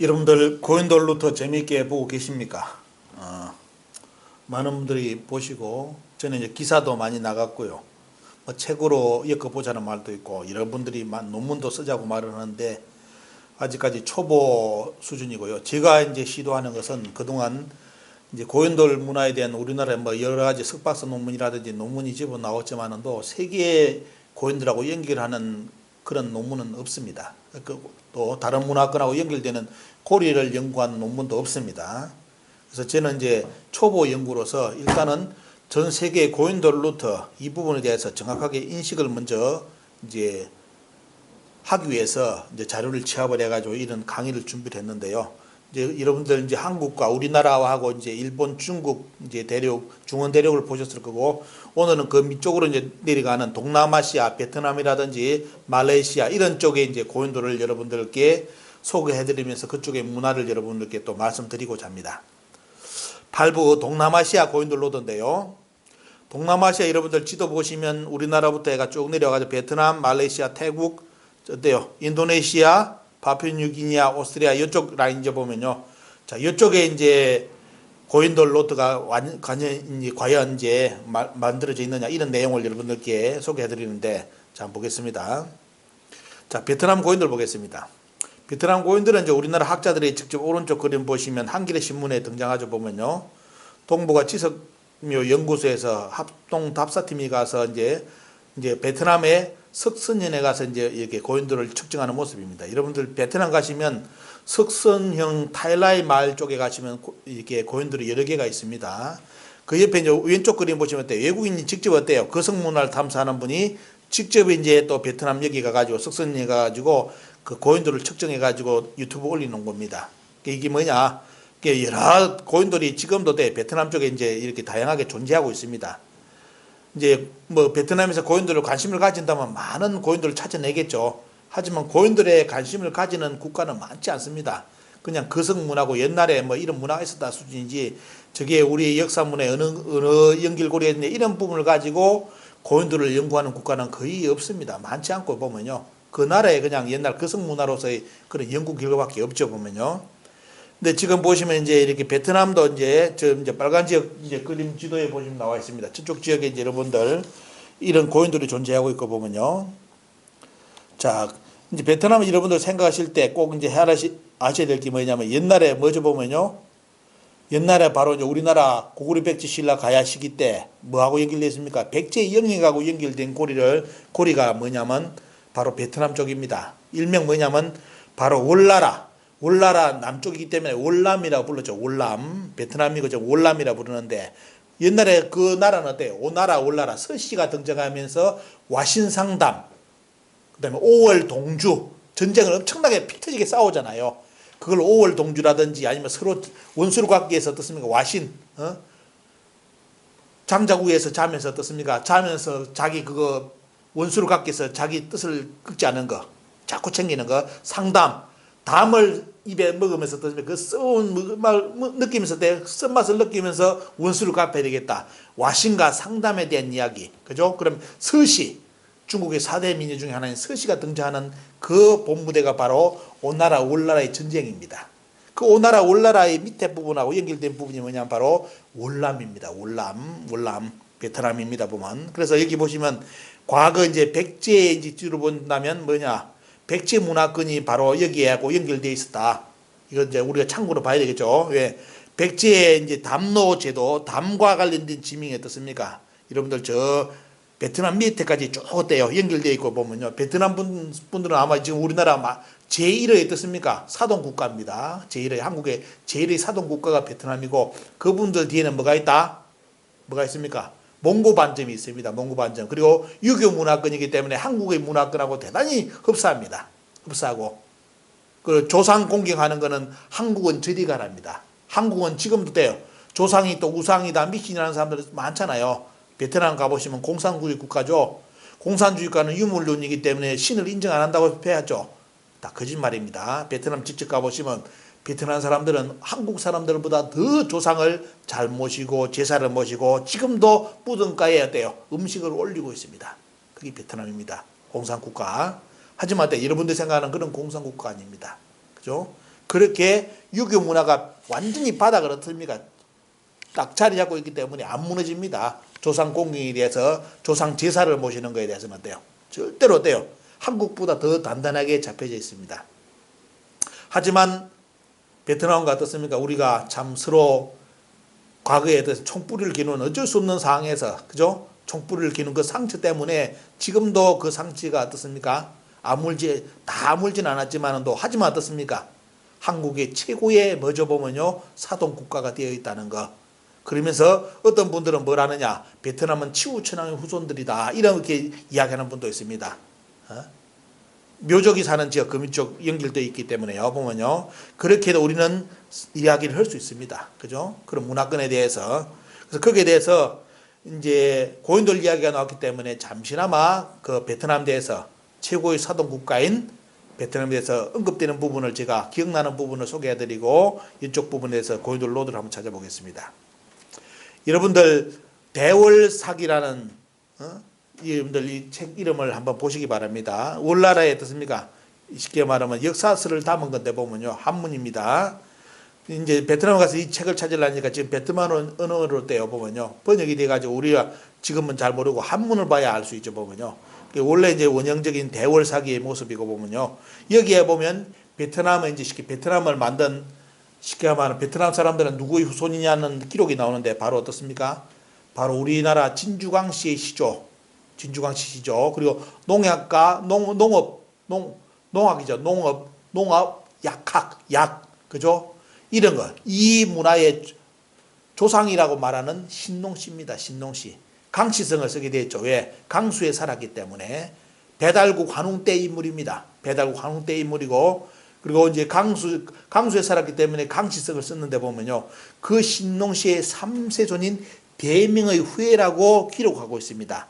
여러분들 고인돌루터 재미있게 보고 계십니까? 어, 많은 분들이 보시고 저는 이제 기사도 많이 나갔고요. 뭐 책으로 엮어보자는 말도 있고 여러분들이 만- 논문도 쓰자고 말을 하는데 아직까지 초보 수준이고요. 제가 이제 시도하는 것은 그동안 이제 고인돌 문화에 대한 우리나라의 뭐 여러 가지 석박사 논문이라든지 논문이 집어 나왔지만은도 세계의 고인들하고 연결하는 그런 논문은 없습니다. 그, 또 다른 문화권하고 연결되는 고리를 연구한 논문도 없습니다. 그래서 저는 이제 초보 연구로서 일단은 전 세계 고인돌 루터 이 부분에 대해서 정확하게 인식을 먼저 이제 하기 위해서 이제 자료를 취합을 해가지고 이런 강의를 준비를 했는데요. 이제 여러분들 이제 한국과 우리나라와 하고 이제 일본, 중국 이제 대륙, 중원 대륙을 보셨을 거고 오늘은 그 밑쪽으로 이제 내려가는 동남아시아, 베트남이라든지 말레이시아 이런 쪽에 이제 고인돌을 여러분들께 소개해드리면서 그쪽의 문화를 여러분들께 또 말씀드리고자 합니다. 8부 동남아시아 고인돌 로드인데요. 동남아시아 여러분들 지도 보시면 우리나라부터 해가 쭉 내려가서 베트남, 말레이시아, 태국, 어때요? 인도네시아, 파푸뉴기니아, 오스트리아 이쪽 라인 이제 보면요. 자, 이쪽에 이제 고인돌 로드가 완, 과연, 과연 이제 마, 만들어져 있느냐 이런 내용을 여러분들께 소개해 드리는데 자, 보겠습니다. 자, 베트남 고인돌 보겠습니다. 베트남 고인들은 이제 우리나라 학자들이 직접 오른쪽 그림 보시면 한겨레 신문에 등장하죠 보면요. 동북아 지석묘 연구소에서 합동 답사팀이 가서 이제 이제 베트남의 석선현에 가서 이제 이렇게 고인들을 측정하는 모습입니다. 여러분들 베트남 가시면 석선형 타일라이 마을 쪽에 가시면 고- 이렇게 고인들이 여러 개가 있습니다. 그 옆에 이제 왼쪽 그림 보시면 어때요? 외국인이 직접 어때요? 거성 문화를 탐사하는 분이 직접 이제 또 베트남 여기 가가지고 석선에 가가지고 그 고인들을 측정해 가지고 유튜브 올리는 겁니다. 이게 뭐냐? 이게 여러 고인들이 지금도 돼 베트남 쪽에 이제 이렇게 다양하게 존재하고 있습니다. 이제 뭐 베트남에서 고인들을 관심을 가진다면 많은 고인들을 찾아내겠죠. 하지만 고인들의 관심을 가지는 국가는 많지 않습니다. 그냥 거성 문화고 옛날에 뭐 이런 문화가 있었다 수준이지 저게 우리 역사문에 어느 어느 연결고리에 있는 이런 부분을 가지고 고인들을 연구하는 국가는 거의 없습니다. 많지 않고 보면요. 그 나라에 그냥 옛날 거성 문화로서의 그런 연구 결과밖에 없죠 보면요. 근데 지금 보시면 이제 이렇게 베트남도 이제 저 이제 빨간 지역 이제 그림 지도에 보시면 나와 있습니다. 저쪽 지역에 이제 여러분들 이런 고인들이 존재하고 있고 보면요. 자, 이제 베트남 여러분들 생각하실 때 꼭 이제 하나씩 아셔야 될 게 뭐냐면 옛날에 뭐죠 보면요. 옛날에 바로 이제 우리나라 고구려 백제 신라 가야 시기 때 뭐하고 연결되어 있습니까? 백제 영역하고 연결된 고리를 고리가 뭐냐면 바로 베트남 쪽입니다. 일명 뭐냐면 바로 월나라 월나라 남쪽이기 때문에 월남이라고 불렀죠. 월남 베트남이고 저 월남이라 부르는데 옛날에 그 나라는 어때요? 오나라 월나라 서씨가 등장하면서 와신상담 그 다음에 5월 동주 전쟁을 엄청나게 피 터지게 싸우잖아요. 그걸 5월 동주라든지 아니면 서로 원수를 갖기 위해서 어떻습니까? 와신 어? 장자구에서 자면서 어떻습니까? 자면서 자기 그거 원수를 갖기 위해서 자기 뜻을 긋지 않은 거 자꾸 챙기는 거 상담 담을 입에 먹으면서 어떻습니까? 그 썩은 말 느끼면서 내 쓴맛을 느끼면서 원수를 갚아야 되겠다. 와신과 상담에 대한 이야기 그죠? 그럼 서시 중국의 사대 민요 중에 하나인 서시가 등장하는 그 본무대가 바로 오나라 월나라의 전쟁입니다. 그 오나라 월나라의 밑에 부분하고 연결된 부분이 뭐냐면 바로 월남입니다. 월남, 월남, 베트남입니다. 보면 그래서 여기 보시면 과거 이제 백제 이제 뒤로 본다면 뭐냐 백제 문화권이 바로 여기하고 연결되어 있었다. 이거 이제 우리가 참고로 봐야 되겠죠. 왜 백제의 이제 담로 제도, 담과 관련된 지명이 어떻습니까? 여러분들 저 베트남 밑에까지 쭉 어때요? 연결되어 있고 보면요. 베트남 분, 분들은 아마 지금 우리나라 막 제1의 어떻습니까? 사동 국가입니다. 제1의 한국의 제1의 사동 국가가 베트남이고 그분들 뒤에는 뭐가 있다? 뭐가 있습니까? 몽고 반점이 있습니다. 몽고 반점. 그리고 유교 문화권이기 때문에 한국의 문화권하고 대단히 흡사합니다. 흡사하고 그 조상 공경하는 거는 한국은 저리 가랍니다. 한국은 지금도 돼요. 조상이 또 우상이다 미신이라는 사람들 많잖아요. 베트남 가보시면 공산주의 국가죠. 공산주의 국가는 유물론이기 때문에 신을 인정 안 한다고 해야죠. 다 거짓말입니다. 베트남 직접 가보시면 베트남 사람들은 한국 사람들보다 더 조상을 잘 모시고 제사를 모시고 지금도 무덤가에 어때요? 음식을 올리고 있습니다. 그게 베트남입니다. 공산국가. 하지만 어때요? 여러분들 생각하는 그런 공산국가 아닙니다. 그죠? 그렇게 유교 문화가 완전히 바닥을 엎습니까? 딱 자리 잡고 있기 때문에 안 무너집니다. 조상 공경에 대해서 조상 제사를 모시는 거에 대해서는 어때요? 절대로 어때요? 한국보다 더 단단하게 잡혀져 있습니다. 하지만 베트남과 어떻습니까? 우리가 참 서로 과거에 대해서 총뿌리를 기는 어쩔 수 없는 상황에서 그죠? 총뿌리를 기는 그 상처 때문에 지금도 그 상처가 어떻습니까? 아물지 다 아물진 않았지만도 하지만 어떻습니까? 한국의 최고의 먼저 보면요 사동 국가가 되어 있다는 거. 그러면서 어떤 분들은 뭘 하느냐? 베트남은 치우천왕의 후손들이다 이렇게 이야기하는 분도 있습니다. 어? 묘족이 사는 지역 금이 쪽 연결되어 있기 때문에요. 보면요. 그렇게도 우리는 이야기를 할 수 있습니다. 그죠? 그런 문화권에 대해서. 그래서 거기에 대해서 이제 고인돌 이야기가 나왔기 때문에 잠시나마 그 베트남 대해서 최고의 사동 국가인 베트남에 대해서 언급되는 부분을 제가 기억나는 부분을 소개해 드리고 이쪽 부분에서 고인돌 로드를 한번 찾아보겠습니다. 여러분들 대월사기라는 어? 여러분들 이 책 이름을 한번 보시기 바랍니다. 월나라에 어떻습니까? 쉽게 말하면 역사서를 담은 건데 보면요 한문입니다. 이제 베트남 가서 이 책을 찾으려니까 지금 베트남 언어로 떼어 보면요 번역이 돼가지고 우리가 지금은 잘 모르고 한문을 봐야 알 수 있죠 보면요. 원래 이제 원형적인 대월사기의 모습이고 보면요 여기에 보면 베트남은 이제 쉽게 베트남을 만든 쉽게 말하면 베트남 사람들은 누구의 후손이냐는 기록이 나오는데 바로 어떻습니까? 바로 우리나라 진주광 씨의 시조. 진주광 씨 시조. 그리고 농약과 농, 농업, 농, 농학이죠. 농업, 농업, 약학, 약. 그죠? 이런 거. 이 문화의 조상이라고 말하는 신농 씨입니다. 신농 씨. 강씨성을 쓰게 됐죠. 왜? 강수에 살았기 때문에. 배달국 환웅 때 인물입니다. 배달국 환웅 때 인물이고 그리고 이제 강수 강수에 살았기 때문에 강씨성을 썼는데 보면요. 그 신농 씨의 3세존인 대명의 후예라고 기록하고 있습니다.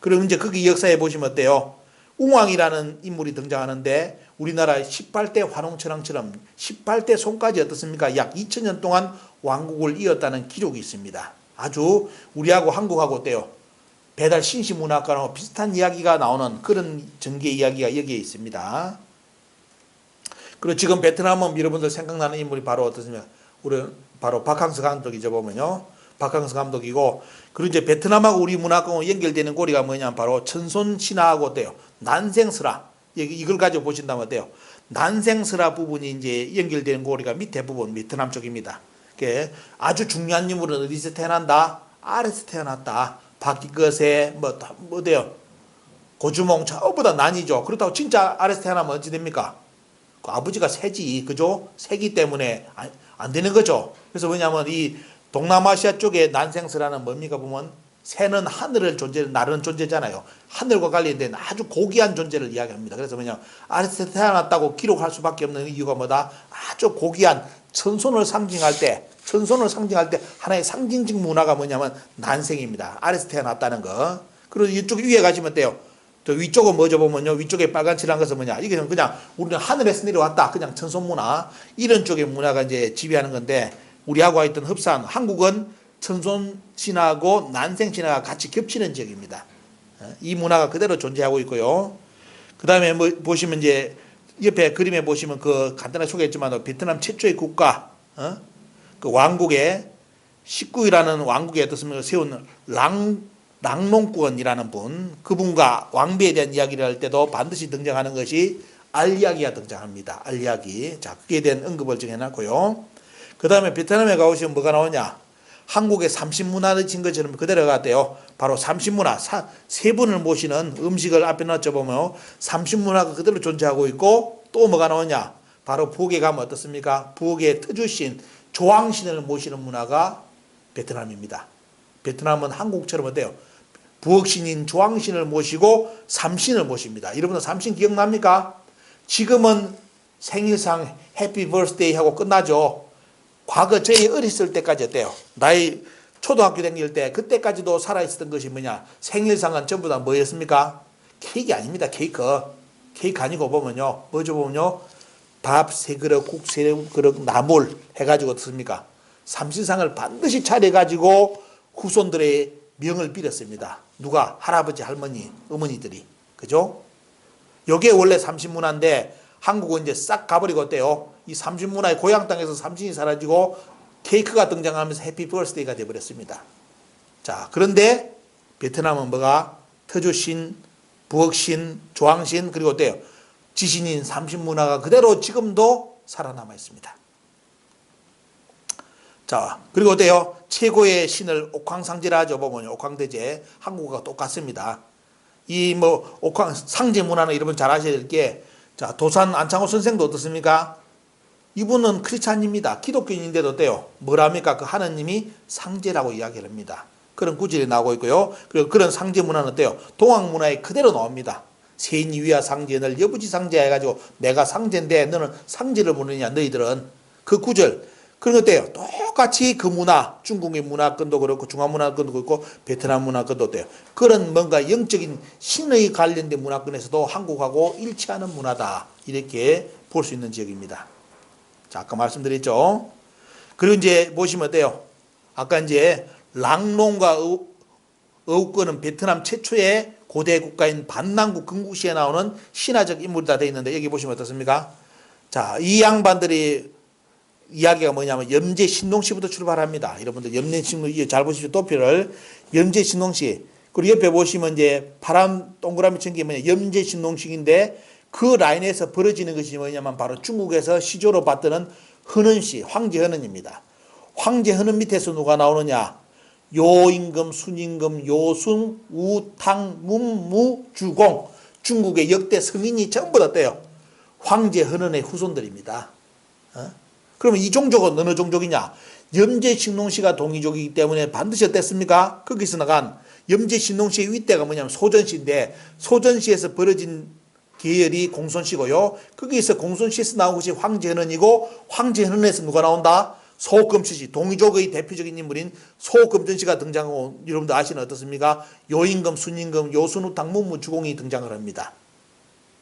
그럼 이제 거기 역사에 보시면 어때요? 웅왕이라는 인물이 등장하는데 우리나라 18대 환웅천왕처럼 18대 손까지 어떻습니까? 약 2000년 동안 왕국을 이었다는 기록이 있습니다. 아주 우리하고 한국하고 어때요? 배달 신시 문화과랑 비슷한 이야기가 나오는 그런 전개 이야기가 여기에 있습니다. 그리고 지금 베트남은 여러분들 생각나는 인물이 바로 어떻습니까? 우리 바로 박항서 감독이죠 보면요. 박항서 감독이고 그리고 이제 베트남하고 우리 문화권 연결되는 고리가 뭐냐면 바로 천손 신화하고 어때요? 난생스라 이걸 가지고 보신다면 어때요? 난생스라 부분이 이제 연결되는 고리가 밑에 부분 베트남 쪽입니다. 그 아주 중요한 인물은 어디서 태어난다? 아래서 태어났다. 바퀴것에 뭐, 뭐 어때요? 고주몽 저보다 난이죠. 그렇다고 진짜 아래서 태어나면 어찌 됩니까? 그 아버지가 새지, 그죠? 새기 때문에 안, 안 되는 거죠. 그래서 왜냐하면 이 동남아시아 쪽에 난생스라는 뭡니까 보면 새는 하늘을 존재 나르는 존재잖아요. 하늘과 관련된 아주 고귀한 존재를 이야기합니다. 그래서 뭐냐 아래서 태어났다고 기록할 수밖에 없는 이유가 뭐다? 아주 고귀한 천손을 상징할 때, 천손을 상징할 때 하나의 상징적 문화가 뭐냐면 난생입니다. 아래서 태어났다는 거. 그리고 이쪽 위에 가시면 돼요. 저 위쪽은 뭐죠 보면요. 위쪽에 빨간 칠한 것은 뭐냐. 이게 그냥 우리는 하늘에서 내려왔다. 그냥 천손 문화. 이런 쪽의 문화가 이제 지배하는 건데 우리하고 있던 흡사한 한국은 천손 신화하고 난생 신화가 같이 겹치는 지역입니다. 어, 이 문화가 그대로 존재하고 있고요. 그 다음에 뭐 보시면 이제 옆에 그림에 보시면 그 간단하게 소개했지만 베트남 최초의 국가, 어? 그 왕국의 19위라는 왕국에 어떻습니까? 세운 랑, 랑농권이라는 분, 그분과 왕비에 대한 이야기를 할 때도 반드시 등장하는 것이 알리아기가 등장합니다. 알리아기. 자, 그에 대한 언급을 좀 해놨고요. 그 다음에 베트남에 가보시면 뭐가 나오냐? 한국의 삼신문화를 진 것처럼 그대로 갔대요. 바로 삼신문화, 사, 세 분을 모시는 음식을 앞에 놨죠 보면 삼신문화가 그대로 존재하고 있고 또 뭐가 나오냐? 바로 부엌에 가면 어떻습니까? 부엌의 터주신, 조왕신을 모시는 문화가 베트남입니다. 베트남은 한국처럼 어때요? 부엌신인 조왕신을 모시고 삼신을 모십니다. 여러분들 삼신 기억납니까? 지금은 생일상 해피 버스데이 하고 끝나죠. 과거 저희 어렸을 때까지 어때요? 나이 초등학교 다닐 때 그때까지도 살아있었던 것이 뭐냐? 생일상은 전부 다 뭐였습니까? 케이크 아닙니다. 케이크. 케이크 아니고 보면요. 뭐죠 보면요. 밥 세 그릇, 국 세 그릇, 나물 해가지고 어떻습니까? 삼신상을 반드시 차려가지고 후손들의 명을 빌었습니다. 누가? 할아버지, 할머니, 어머니들이. 그죠? 요게 원래 삼신문화인데 한국은 이제 싹 가버리고 어때요? 이 삼신 문화의 고향 땅에서 삼신이 사라지고 케이크가 등장하면서 해피 버스데이가 되어버렸습니다. 자, 그런데 베트남은 뭐가 터주신, 부엌신, 조항신 그리고 어때요? 지신인 삼신 문화가 그대로 지금도 살아남아 있습니다. 자, 그리고 어때요? 최고의 신을 옥황상제라 하죠. 보면 옥황대제 한국과 똑같습니다. 이 뭐 옥황 상제 문화는 여러분 잘 아셔야 될 게 자, 도산 안창호 선생도 어떻습니까? 이분은 크리스찬입니다. 기독교인인데도 어때요? 뭐랍니까? 그 하나님이 상제라고 이야기를 합니다. 그런 구절이 나오고 있고요. 그리고 그런 상제 문화는 어때요? 동학 문화에 그대로 나옵니다. 세인이 위야 상제를 여부지 상제 해가지고 내가 상제인데 너는 상제를 모르느냐 너희들은 그 구절 그런 것 어때요? 똑같이 그 문화 중국의 문화권도 그렇고 중화 문화권도 그렇고 베트남 문화권도 어때요? 그런 뭔가 영적인 신의 관련된 문화권에서도 한국하고 일치하는 문화다 이렇게 볼 수 있는 지역입니다. 자 아까 말씀드렸죠. 그리고 이제 보시면 어때요? 아까 이제 랑롱과 어- 어우권은 베트남 최초의 고대 국가인 반남국 금국시에 나오는 신화적 인물이다 되어 있는데 여기 보시면 어떻습니까? 자, 이 양반들이 이야기가 뭐냐면 염제 신동씨부터 출발합니다. 여러분들 염제 신동씨 잘 보십시오. 도표를 염제 신동씨 그리고 옆에 보시면 이제 파란 동그라미 친 게 뭐냐 염제 신동식인데 그 라인에서 벌어지는 것이 뭐냐면 바로 중국에서 시조로 받드는 흔은씨 황제 흔은입니다. 황제 흔은 밑에서 누가 나오느냐? 요임금, 순임금, 요순, 우탕, 문무, 주공 중국의 역대 성인이 전부 다 어때요? 황제 흔은의 후손들입니다. 어? 그러면 이 종족은 어느 종족이냐? 염제 신농씨가 동이족이기 때문에 반드시 어땠습니까? 거기서 나간 염제 신농씨의 윗대가 뭐냐면 소전씨인데 소전씨에서 벌어진 계열이 공손씨고요. 거기서 공손씨에서 나온 것이 황제헌은이고 황제헌은에서 누가 나온다? 소금씨지 동이족의 대표적인 인물인 소금전씨가 등장하고 여러분들 아시는 어떻습니까? 요임금, 순임금, 요순우탕, 문무 주공이 등장을 합니다.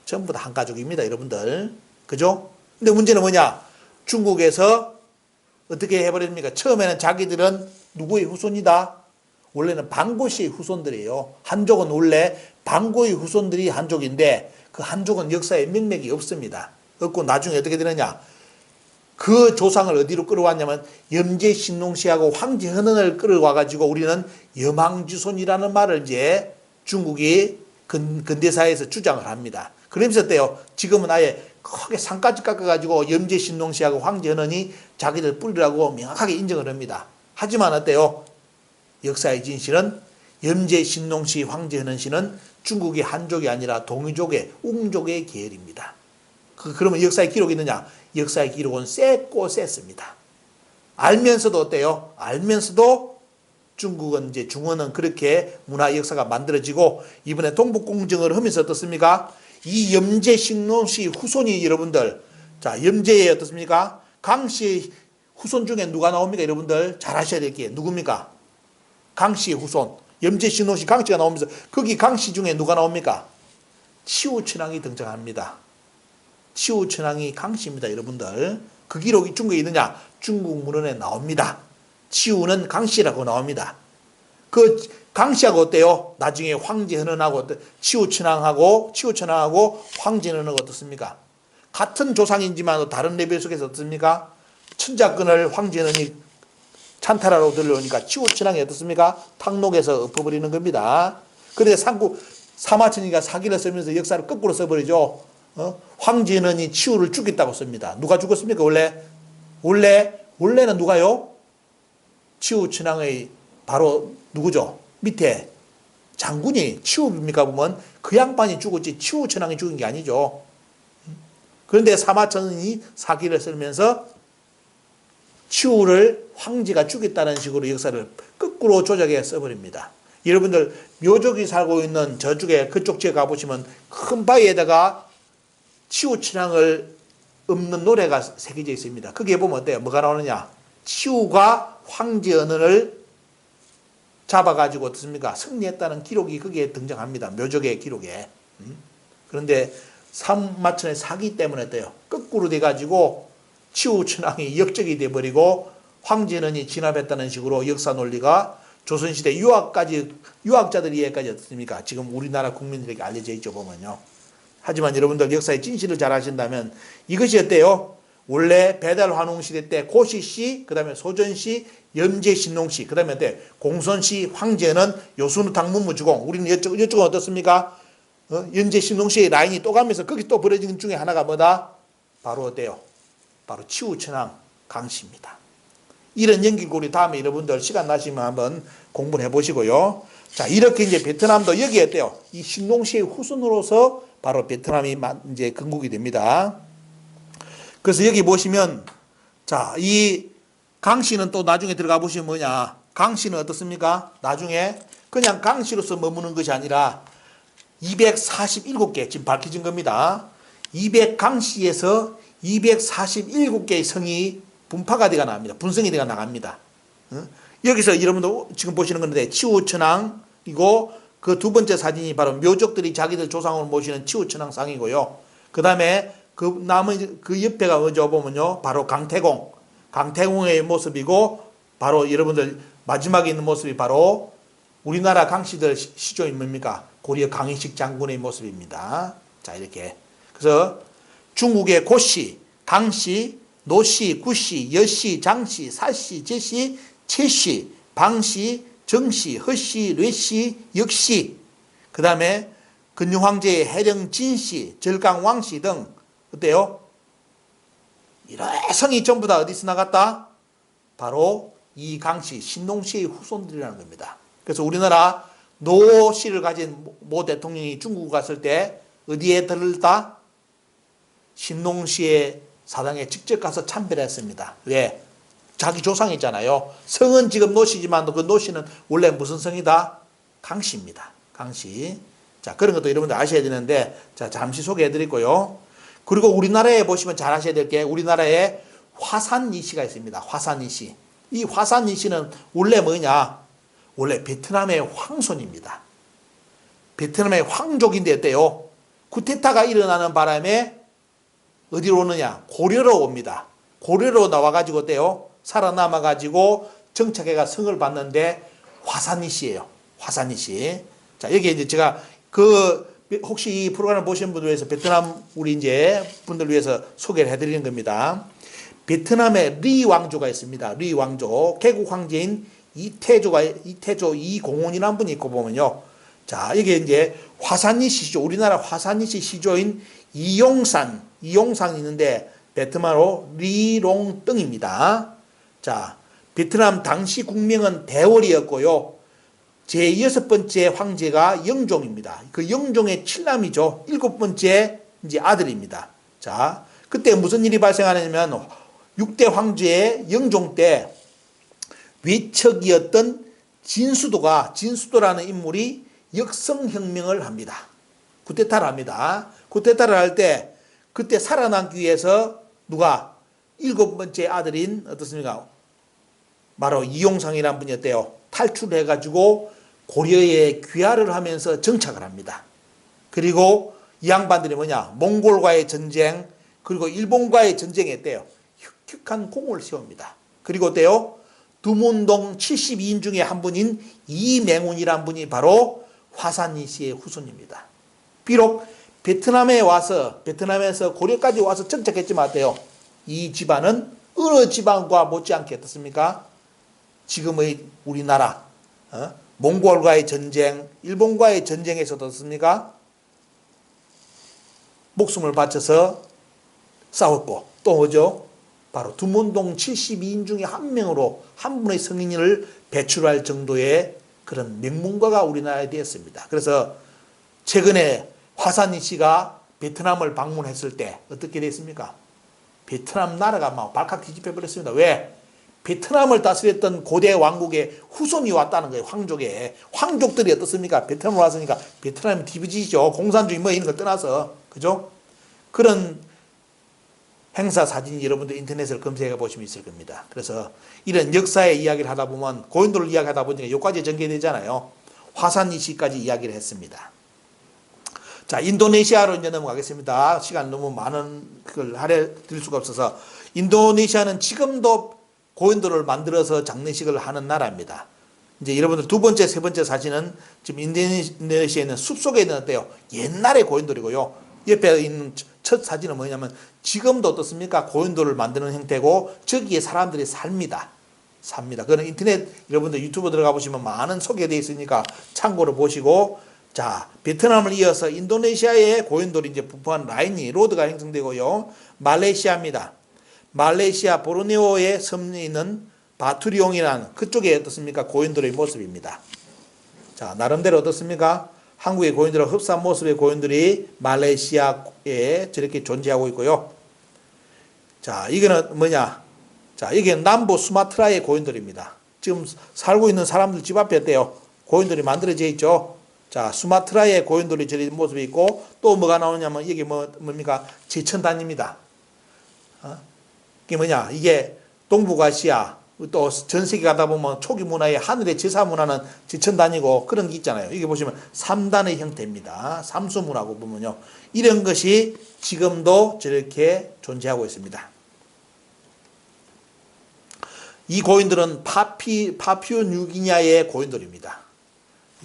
전부 다 한 가족입니다, 여러분들. 그죠? 근데 문제는 뭐냐? 중국에서 어떻게 해버립니까? 처음에는 자기들은 누구의 후손이다? 원래는 방고씨의 후손들이에요. 한족은 원래 방고의 후손들이 한족인데 그 한족은 역사에 명맥이 없습니다. 없고 나중에 어떻게 되느냐? 그 조상을 어디로 끌어왔냐면 염제 신농씨하고 황제 헌은을 끌어와가지고 우리는 여망주손이라는 말을 이제 중국이 근, 근대사에서 주장을 합니다. 그러면서 어때요? 지금은 아예 크게 산까지 깎아가지고 염제 신농씨하고 황제 헌은이 자기들 뿌리라고 명확하게 인정을 합니다. 하지만 어때요? 역사의 진실은 염제 신농씨, 황제 헌은 씨는 중국의 한족이 아니라 동이족의 웅족의 계열입니다. 그, 그러면 역사의 기록이 있느냐? 역사의 기록은 셌고 셌습니다. 알면서도 어때요? 알면서도 중국은 이제 중원은 그렇게 문화 역사가 만들어지고 이번에 동북공정을 하면서 어떻습니까? 이 염제 신농씨 후손이 여러분들 자 염제의 어떻습니까? 강씨 후손 중에 누가 나옵니까 여러분들 잘 아셔야 될 게 누굽니까? 강씨의 후손 염제 신농씨 강씨가 나오면서 거기 강씨 중에 누가 나옵니까? 치우천왕이 등장합니다. 치우천왕이 강씨입니다 여러분들 그 기록이 중국에 있느냐? 중국 문헌에 나옵니다. 치우는 강씨라고 나옵니다. 그 강씨하고 어때요? 나중에 황제 헌은하고 어때? 치우천왕하고 치우천왕하고 황제 헌은하고 어떻습니까? 같은 조상이지만 다른 레벨 속에서 어떻습니까? 천자권을 황제 헌은이 찬탈하러 들려오니까 치우천왕이 어떻습니까? 탕록에서 엎어버리는 겁니다. 그런데 상구 사마천이가 사기를 쓰면서 역사를 거꾸로 써버리죠. 어? 헌은이 치우를 죽였다고 씁니다. 누가 죽었습니까? 원래 원래 원래는 누가요? 치우천왕의 바로 누구죠? 밑에 장군이 치우입니까 보면 그 양반이 죽었지 치우천왕이 죽은 게 아니죠. 그런데 사마천이 사기를 쓰면서 치우를 황제가 죽였다는 식으로 역사를 거꾸로 조작해 써버립니다. 여러분들 묘족이 살고 있는 저쪽에 그쪽 지에 가보시면 큰 바위에다가 치우천왕을 없는 노래가 새겨져 있습니다. 거기에 보면 어때요? 뭐가 나오느냐? 치우가 황제 언어를 잡아가지고 어떻습니까? 승리했다는 기록이 거기에 등장합니다. 묘적의 기록에. 음? 그런데 삼마천의 사기 때문에 어때요? 거꾸로 돼가지고 치우천왕이 역적이 돼버리고 황제는이 진압했다는 식으로 역사 논리가 조선시대 유학까지 유학자들 이 해까지 어떻습니까? 지금 우리나라 국민들에게 알려져 있죠 보면요. 하지만 여러분들 역사의 진실을 잘 아신다면 이것이 어때요? 원래 배달 환웅 시대 때 고시 씨, 그다음에 소전 씨, 염제 신농 씨, 그다음에 어때? 공손 씨, 황제는 요순우 당문무 주공. 우리는 이쪽 이쪽은 어떻습니까? 어? 연제 신농 씨의 라인이 또 가면서 거기 또 벌어진 중에 하나가 뭐다? 바로 어때요? 바로 치우천왕 강씨입니다. 이런 연결고리 다음에 여러분들 시간 나시면 한번 공부를 해보시고요. 자 이렇게 이제 베트남도 여기 어때요? 이 신농시의 후손으로서 바로 베트남이 마- 이제 건국이 됩니다. 그래서 여기 보시면 자이 강씨는 또 나중에 들어가 보시면 뭐냐? 강씨는 어떻습니까? 나중에 그냥 강씨로서 머무는 것이 아니라 247개 지금 밝혀진 겁니다. 200강씨에서 247개의 성이 분파가 되가 나갑니다. 분성이 되가 나갑니다. 어? 여기서 여러분도 지금 보시는 건데 치우천왕이고 그 두 번째 사진이 바로 묘족들이 자기들 조상을 모시는 치우천왕상이고요. 그 다음에 그 남은 그 옆에가 먼저 보면요, 바로 강태공, 강태공의 모습이고 바로 여러분들 마지막에 있는 모습이 바로 우리나라 강씨들 시- 시조인 뭡니까? 고려 강희식 장군의 모습입니다. 자 이렇게 그래서 중국의 고씨, 강씨, 노씨, 구씨, 여씨, 장씨, 사씨, 제씨, 채씨, 방씨, 정씨, 허씨, 뇌씨, 역씨, 그 다음에 근유황제의 해령 진씨, 절강왕씨 등 어때요? 이런 성이 전부 다 어디서 나갔다? 바로 이 강씨, 신농씨의 후손들이라는 겁니다. 그래서 우리나라 노씨를 가진 모 대통령이 중국 갔을 때 어디에 들렀다? 신농시의 사당에 직접 가서 참배했습니다. 왜? 자기 조상이잖아요. 성은 지금 노씨지만 그 노씨는 원래 무슨 성이다? 강씨입니다. 강씨. 자, 그런 것도 여러분들 아셔야 되는데, 자, 잠시 소개해 드리고요. 그리고 우리나라에 보시면 잘 아셔야 될 게, 우리나라에 화산이씨가 있습니다. 화산이씨. 이 화산이씨는 원래 뭐냐? 원래 베트남의 황손입니다. 베트남의 황족인데 어때요? 쿠데타가 일어나는 바람에 어디로 오느냐? 고려로 옵니다. 고려로 나와가지고 어때요? 살아남아가지고 정착해가 성을 받는데 화산이씨예요. 화산이씨. 자 여기 이제 제가 그 혹시 이 프로그램을 보신 분들 위해서 베트남 우리 이제 분들 위해서 소개를 해드리는 겁니다. 베트남에 리 왕조가 있습니다. 리 왕조 개국 황제인 이태조가 이태조 이공훈이라는 분이 있고 보면요. 자 이게 이제 화산이 시조 우리나라 화산이시 시조인 이용산 이용산이 있는데 베트남어로 리롱덩입니다. 자 베트남 당시 국명은 대월이었고요. 제 여섯 번째 황제가 영종입니다. 그 영종의 칠남이죠. 일곱 번째 이제 아들입니다. 자 그때 무슨 일이 발생하냐면 6대 황제의 영종 때 외척이었던 진수도가 진수도라는 인물이 역성혁명을 합니다. 쿠데타를 합니다. 쿠데타를 할 때 그때 살아남기 위해서 누가 일곱 번째 아들인 어떻습니까? 바로 이용상이라는 분이었대요. 탈출해가지고 고려에 귀화를 하면서 정착을 합니다. 그리고 이 양반들이 뭐냐? 몽골과의 전쟁 그리고 일본과의 전쟁에 했대요. 혁혁한 공을 세웁니다. 그리고 어때요? 두문동 72인 중에 한 분인 이맹훈이란 분이 바로 화산이 씨의 후손입니다. 비록 베트남에 와서 베트남에서 고려까지 와서 정착했지만 어때요? 이 집안은 어느 지방과 못지않게 어떻습니까? 지금의 우리나라 어? 몽골과의 전쟁, 일본과의 전쟁에서도 어떻습니까? 목숨을 바쳐서 싸웠고 또 뭐죠? 바로 두문동 72인 중에 한 명으로 한 분의 성인을 배출할 정도의 그런 명문가가 우리나라에 되었습니다. 그래서 최근에 화산이 씨가 베트남을 방문했을 때 어떻게 됐습니까? 베트남 나라가 막 발칵 뒤집혀 버렸습니다. 왜? 베트남을 다스렸던 고대 왕국의 후손이 왔다는 거예요. 황족에. 황족들이 어떻습니까? 베트남을 왔으니까 베트남이 뒤집어지죠. 공산주의 뭐 이런 걸 떠나서. 그죠? 그런 행사 사진 여러분들 인터넷을 검색해 보시면 있을 겁니다. 그래서 이런 역사의 이야기를 하다 보면 고인돌을 이야기하다 보니까 여기까지 전개되잖아요. 화산 이시까지 이야기를 했습니다. 자, 인도네시아로 이제 넘어가겠습니다. 시간 너무 많은 걸 하려 드릴 수가 없어서 인도네시아는 지금도 고인돌을 만들어서 장례식을 하는 나라입니다. 이제 여러분들 두 번째, 세 번째 사진은 지금 인도네시아에 있는 숲 속에 있는 어때요? 옛날의 고인돌이고요. 옆에 있는 첫 사진은 뭐냐면 지금도 어떻습니까? 고인돌을 만드는 형태고 저기에 사람들이 삽니다. 삽니다. 그거는 인터넷 여러분들 유튜브 들어가 보시면 많은 소개되어 있으니까 참고로 보시고 자 베트남을 이어서 인도네시아의 고인돌이 이제 부포한 라인이 로드가 형성되고요. 말레이시아입니다. 말레이시아 보르네오의 섬에 있는 바투리옹이라는 그쪽에 어떻습니까? 고인돌의 모습입니다. 자, 나름대로 어떻습니까? 한국의 고인들과 흡사한 모습의 고인들이 말레이시아에 저렇게 존재하고 있고요. 자, 이거는 뭐냐? 자, 이게 남부 수마트라의 고인돌입니다. 지금 살고 있는 사람들 집 앞에 어때요? 고인돌이 만들어져 있죠. 자, 수마트라의 고인돌이 저리 모습이 있고 또 뭐가 나오냐면 이게 뭐 뭡니까? 제천단입니다. 어? 이게 뭐냐? 이게 동북아시아 또 전 세계 가다 보면 초기 문화의 하늘의 제사 문화는 지천단이고 그런 게 있잖아요. 이게 보시면 3단의 형태입니다. 삼수 문화고 보면요. 이런 것이 지금도 저렇게 존재하고 있습니다. 이 고인들은 파피 파피오 뉴기니아의 고인돌입니다.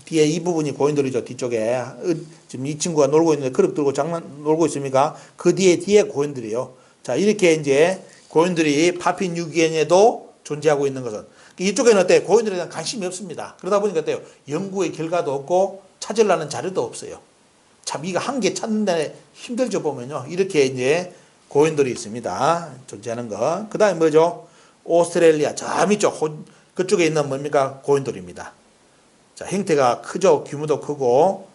뒤에 이 부분이 고인돌이죠. 뒤쪽에 으, 지금 이 친구가 놀고 있는데 그릇 들고 장난 놀고 있습니까? 그 뒤에 뒤에 고인들이요. 자 이렇게 이제 고인들이 파피 뉴기니아에도 존재하고 있는 것은 이쪽에는 어때 고인들에 대한 관심이 없습니다. 그러다 보니까 어때요? 연구의 결과도 없고 찾으려는 자료도 없어요. 참 이거 한 개 찾는 데 힘들죠 보면요. 이렇게 이제 고인돌이 있습니다. 존재하는 거. 그다음에 뭐죠? 오스트레일리아 저 밑쪽 호- 그쪽에 있는 뭡니까 고인돌입니다. 자 형태가 크죠. 규모도 크고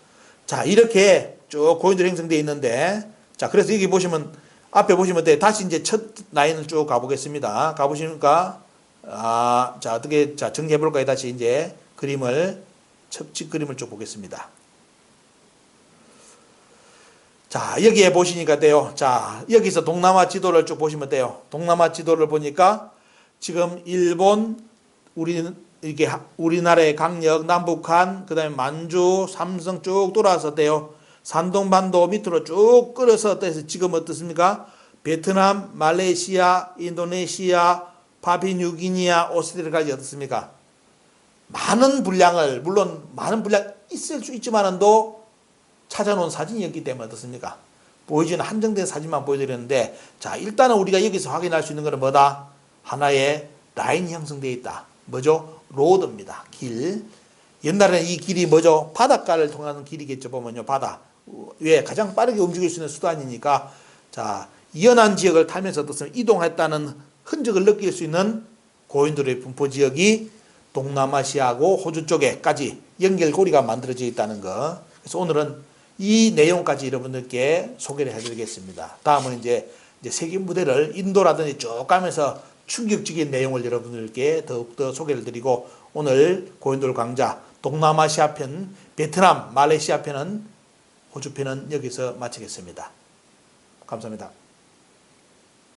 자 이렇게 쭉 고인돌 형성되어 있는데 자 그래서 여기 보시면 앞에 보시면 돼 다시 이제 첫 라인을 쭉 가보겠습니다. 가보시니까 아 자 어떻게 자 정리해 볼까요? 다시 이제 그림을 첩집 그림을 쭉 보겠습니다. 자 여기에 보시니까 돼요. 자 여기서 동남아 지도를 쭉 보시면 돼요. 동남아 지도를 보니까 지금 일본 우리 이게 하- 우리나라의 강력 남북한 그 다음에 만주 삼성 쭉 돌아서 돼요. 산동반도 밑으로 쭉 끌어서 돼서 지금 어떻습니까? 베트남, 말레이시아, 인도네시아, 파피뉴기니아, 오스트레일리아까지 어떻습니까? 많은 분량을 물론 많은 분량 있을 수 있지만은도 찾아놓은 사진이었기 때문에 어떻습니까? 보여주는 한정된 사진만 보여드렸는데 자 일단은 우리가 여기서 확인할 수 있는 것은 뭐다? 하나의 라인 형성되어 있다. 뭐죠? 로드입니다. 길. 옛날에는 이 길이 뭐죠? 바닷가를 통하는 길이겠죠. 보면요. 바다. 왜? 가장 빠르게 움직일 수 있는 수단이니까 자 이연한 지역을 타면서 어떻습니까? 이동했다는 흔적을 느낄 수 있는 고인돌의 분포 지역이 동남아시아하고 호주 쪽에까지 연결고리가 만들어져 있다는 거. 그래서 오늘은 이 내용까지 여러분들께 소개를 해드리겠습니다. 다음은 이제 세계 무대를 인도라든지 쭉 가면서 충격적인 내용을 여러분들께 더욱더 소개를 드리고 오늘 고인돌 강좌 동남아시아 편, 베트남, 말레이시아 편은 호주 편은 여기서 마치겠습니다. 감사합니다.